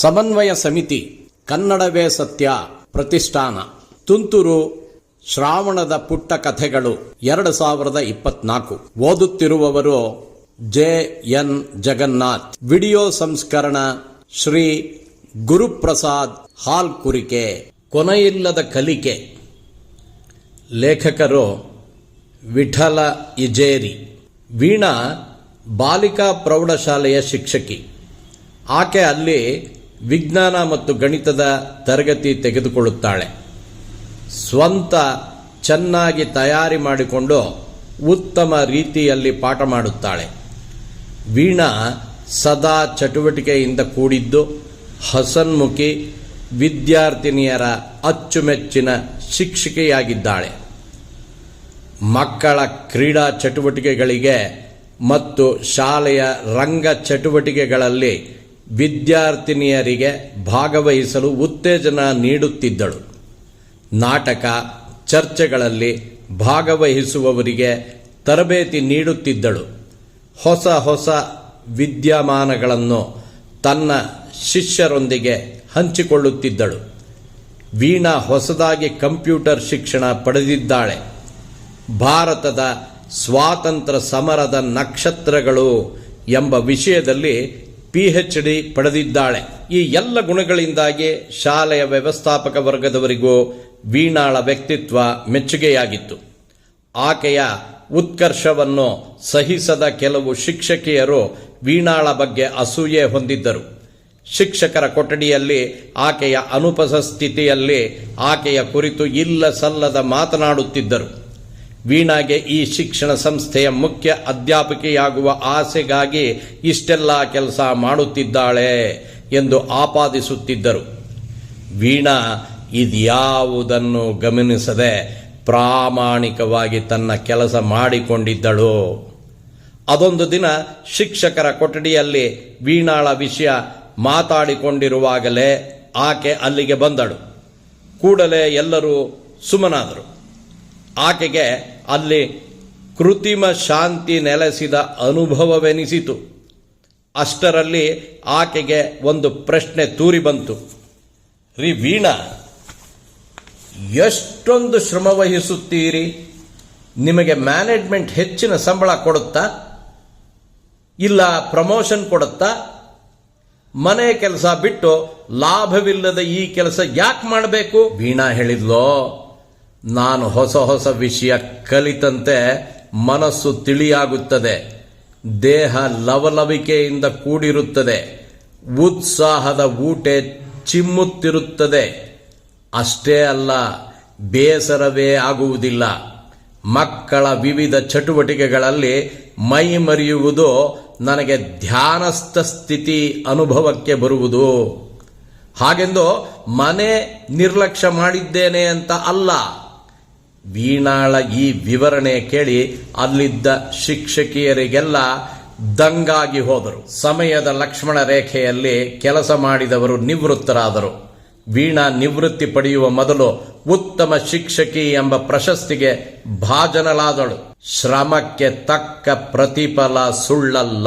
ಸಮನ್ವಯ ಸಮಿತಿ ಕನ್ನಡವೇ ಸತ್ಯ ಪ್ರತಿಷ್ಠಾನ. ತುಂತುರು ಶ್ರಾವಣದ ಪುಟ್ಟ ಕಥೆಗಳು ಎರಡು ಸಾವಿರದ ಇಪ್ಪತ್ನಾಲ್ಕು. ಓದುತ್ತಿರುವವರು ಜೆ ಎನ್ ಜಗನ್ನಾಥ್. ವಿಡಿಯೋ ಸಂಸ್ಕರಣ ಶ್ರೀ ಗುರುಪ್ರಸಾದ್ ಹಾಲ್ ಕುರಿಕೆ ಕೊನೆಯಿಲ್ಲದ ಕಲಿಕೆ. ಲೇಖಕರು ವಿಠಲ ಇಜೇರಿ. ವೀಣಾ ಬಾಲಿಕಾ ಪ್ರೌಢಶಾಲೆಯ ಶಿಕ್ಷಕಿ. ಆಕೆ ಅಲ್ಲಿ ವಿಜ್ಞಾನ ಮತ್ತು ಗಣಿತದ ತರಗತಿ ತೆಗೆದುಕೊಳ್ಳುತ್ತಾಳೆ. ಸ್ವಂತ ಚೆನ್ನಾಗಿ ತಯಾರಿ ಮಾಡಿಕೊಂಡು ಉತ್ತಮ ರೀತಿಯಲ್ಲಿ ಪಾಠ ಮಾಡುತ್ತಾಳೆ. ವೀಣಾ ಸದಾ ಚಟುವಟಿಕೆಯಿಂದ ಕೂಡಿದ್ದು ಹಸನ್ಮುಖಿ ವಿದ್ಯಾರ್ಥಿನಿಯರ ಅಚ್ಚುಮೆಚ್ಚಿನ ಶಿಕ್ಷಕಿಯಾಗಿದ್ದಾಳೆ. ಮಕ್ಕಳ ಕ್ರೀಡಾ ಚಟುವಟಿಕೆಗಳಿಗೆ ಮತ್ತು ಶಾಲೆಯ ರಂಗ ಚಟುವಟಿಕೆಗಳಲ್ಲಿ ವಿದ್ಯಾರ್ಥಿನಿಯರಿಗೆ ಭಾಗವಹಿಸಲು ಉತ್ತೇಜನ ನೀಡುತ್ತಿದ್ದಳು. ನಾಟಕ, ಚರ್ಚೆಗಳಲ್ಲಿ ಭಾಗವಹಿಸುವವರಿಗೆ ತರಬೇತಿ ನೀಡುತ್ತಿದ್ದಳು. ಹೊಸ ಹೊಸ ವಿದ್ಯಮಾನಗಳನ್ನು ತನ್ನ ಶಿಷ್ಯರೊಂದಿಗೆ ಹಂಚಿಕೊಳ್ಳುತ್ತಿದ್ದಳು. ವೀಣಾ ಹೊಸದಾಗಿ ಕಂಪ್ಯೂಟರ್ ಶಿಕ್ಷಣ ಪಡೆದಿದ್ದಾಳೆ. ಭಾರತದ ಸ್ವಾತಂತ್ರ್ಯ ಸಮರದ ನಕ್ಷತ್ರಗಳು ಎಂಬ ವಿಷಯದಲ್ಲಿ ಪಿ ಹೆಚ್ ಡಿ ಪಡೆದಿದ್ದಾಳೆ. ಈ ಎಲ್ಲ ಗುಣಗಳಿಂದಾಗಿ ಶಾಲೆಯ ವ್ಯವಸ್ಥಾಪಕ ವರ್ಗದವರಿಗೂ ವೀಣಾಳ ವ್ಯಕ್ತಿತ್ವ ಮೆಚ್ಚುಗೆಯಾಗಿತ್ತು. ಆಕೆಯ ಉತ್ಕರ್ಷವನ್ನು ಸಹಿಸದ ಕೆಲವು ಶಿಕ್ಷಕಿಯರು ವೀಣಾಳ ಬಗ್ಗೆ ಅಸೂಯೆ ಹೊಂದಿದ್ದರು. ಶಿಕ್ಷಕರ ಕೊಠಡಿಯಲ್ಲಿ ಆಕೆಯ ಅನುಪಸ್ಥಿತಿಯಲ್ಲಿ ಆಕೆಯ ಕುರಿತು ಇಲ್ಲ ಸಲ್ಲದ ಮಾತನಾಡುತ್ತಿದ್ದರು. ವೀಣಾಗೆ ಈ ಶಿಕ್ಷಣ ಸಂಸ್ಥೆಯ ಮುಖ್ಯ ಅಧ್ಯಾಪಕಿಯಾಗುವ ಆಸೆಗಾಗಿ ಇಷ್ಟೆಲ್ಲ ಕೆಲಸ ಮಾಡುತ್ತಿದ್ದಾಳೆ ಎಂದು ಆಪಾದಿಸುತ್ತಿದ್ದರು. ವೀಣಾ ಇದ್ಯಾವುದನ್ನು ಗಮನಿಸದೆ ಪ್ರಾಮಾಣಿಕವಾಗಿ ತನ್ನ ಕೆಲಸ ಮಾಡಿಕೊಂಡಿದ್ದಳು. ಅದೊಂದು ದಿನ ಶಿಕ್ಷಕರ ಕೊಠಡಿಯಲ್ಲಿ ವೀಣಾಳ ವಿಷಯ ಮಾತಾಡಿಕೊಂಡಿರುವಾಗಲೇ ಆಕೆ ಅಲ್ಲಿಗೆ ಬಂದಳು. ಕೂಡಲೇ ಎಲ್ಲರೂ ಸುಮ್ಮನಾದರು ಆಕೆಗೆ ಅಲ್ಲಿ ಕೃತಿಮ ಶಾಂತಿ ನೆಲೆಸಿದ ಅನುಭವವೆನಿಸಿತು. ಅಷ್ಟರಲ್ಲಿ ಆಕೆಗೆ ಒಂದು ಪ್ರಶ್ನೆ ತೂರಿ ಬಂತು. ರೀ ವೀಣಾ, ಎಷ್ಟೊಂದು ಶ್ರಮವಹಿಸುತ್ತೀರಿ ನಿಮಗೆ ಮ್ಯಾನೇಜ್ಮೆಂಟ್ ಹೆಚ್ಚಿನ ಸಂಬಳ ಕೊಡುತ್ತಾ? ಇಲ್ಲ ಪ್ರಮೋಷನ್ ಕೊಡುತ್ತಾ? ಮನೆ ಕೆಲಸ ಬಿಟ್ಟು ಲಾಭವಿಲ್ಲದ ಈ ಕೆಲಸ ಯಾಕೆ ಮಾಡಬೇಕು? ವೀಣಾ ಹೇಳಿದ್ಲೋ. ನಾನು ಹೊಸ ಹೊಸ ವಿಷಯ ಕಲಿತಂತೆ ಮನಸ್ಸು ತಿಳಿಯಾಗುತ್ತದೆ. ದೇಹ ಲವಲವಿಕೆಯಿಂದ ಕೂಡಿರುತ್ತದೆ. ಉತ್ಸಾಹದ ಊಟೆ ಚಿಮ್ಮುತ್ತಿರುತ್ತದೆ. ಅಷ್ಟೇ ಅಲ್ಲ, ಬೇಸರವೇ ಆಗುವುದಿಲ್ಲ. ಮಕ್ಕಳ ವಿವಿಧ ಚಟುವಟಿಕೆಗಳಲ್ಲಿ ಮೈ ಮರೆಯುವುದು ನನಗೆ ಧ್ಯಾನಸ್ಥ ಸ್ಥಿತಿ ಅನುಭವಕ್ಕೆ ಬರುವುದು. ಹಾಗೆಂದು ಮನೆ ನಿರ್ಲಕ್ಷ್ಯ ಮಾಡಿದ್ದೇನೆ ಅಂತ ಅಲ್ಲ. ವೀಣಾಳ ಈ ವಿವರಣೆ ಕೇಳಿ ಅಲ್ಲಿದ್ದ ಶಿಕ್ಷಕಿಯರಿಗೆಲ್ಲ ದಂಗಾಗಿ ಹೋದರು. ಸಮಯದ ಲಕ್ಷ್ಮಣ ರೇಖೆಯಲ್ಲಿ ಕೆಲಸ ಮಾಡಿದವರು ನಿವೃತ್ತರಾದರು. ವೀಣಾ ನಿವೃತ್ತಿ ಪಡೆಯುವ ಮೊದಲು ಉತ್ತಮ ಶಿಕ್ಷಕಿ ಎಂಬ ಪ್ರಶಸ್ತಿಗೆ ಭಾಜನಲಾದಳು ಶ್ರಮಕ್ಕೆ ತಕ್ಕ ಪ್ರತಿಫಲ ಸುಳ್ಳಲ್ಲ.